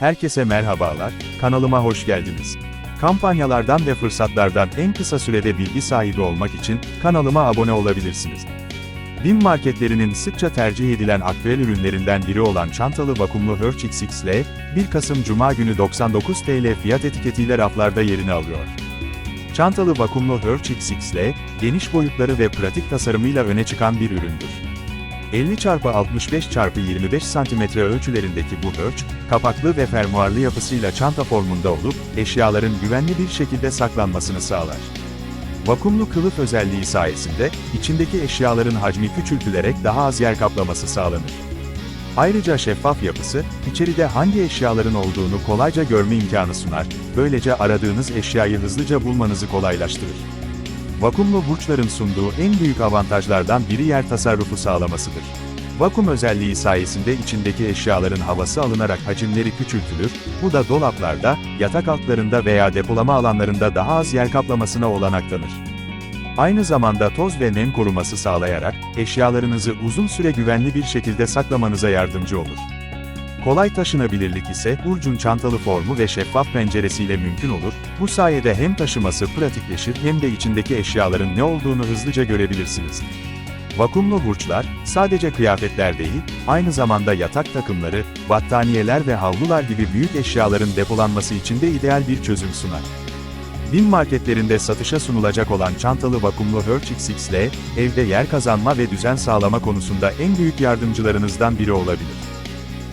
Herkese merhabalar, kanalıma hoş geldiniz. Kampanyalardan ve fırsatlardan en kısa sürede bilgi sahibi olmak için kanalıma abone olabilirsiniz. BİM marketlerinin sıkça tercih edilen aktüel ürünlerinden biri olan çantalı vakumlu Herc XXL, 1 Kasım Cuma günü 99 TL fiyat etiketiyle raflarda yerini alıyor. Çantalı vakumlu Herc XXL, geniş boyutları ve pratik tasarımıyla öne çıkan bir üründür. 50 x 65 x 25 cm ölçülerindeki bu hörç, kapaklı ve fermuarlı yapısıyla çanta formunda olup, eşyaların güvenli bir şekilde saklanmasını sağlar. Vakumlu kılıf özelliği sayesinde, içindeki eşyaların hacmi küçültülerek daha az yer kaplaması sağlanır. Ayrıca şeffaf yapısı, içeride hangi eşyaların olduğunu kolayca görme imkanı sunar, böylece aradığınız eşyayı hızlıca bulmanızı kolaylaştırır. Vakumlu burçların sunduğu en büyük avantajlardan biri yer tasarrufu sağlamasıdır. Vakum özelliği sayesinde içindeki eşyaların havası alınarak hacimleri küçültülür, bu da dolaplarda, yatak altlarında veya depolama alanlarında daha az yer kaplamasına olanak tanır. Aynı zamanda toz ve nem koruması sağlayarak, eşyalarınızı uzun süre güvenli bir şekilde saklamanıza yardımcı olur. Kolay taşınabilirlik ise Burcun çantalı formu ve şeffaf penceresiyle mümkün olur, bu sayede hem taşıması pratikleşir hem de içindeki eşyaların ne olduğunu hızlıca görebilirsiniz. Vakumlu burçlar, sadece kıyafetler değil, aynı zamanda yatak takımları, battaniyeler ve havlular gibi büyük eşyaların depolanması için de ideal bir çözüm sunar. BİM marketlerinde satışa sunulacak olan çantalı vakumlu Herc XXL, evde yer kazanma ve düzen sağlama konusunda en büyük yardımcılarınızdan biri olabilir.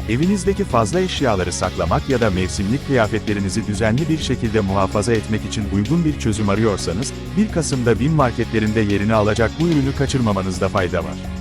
Evinizdeki fazla eşyaları saklamak ya da mevsimlik kıyafetlerinizi düzenli bir şekilde muhafaza etmek için uygun bir çözüm arıyorsanız, 1 Kasım'da BİM marketlerinde yerini alacak bu ürünü kaçırmamanızda fayda var.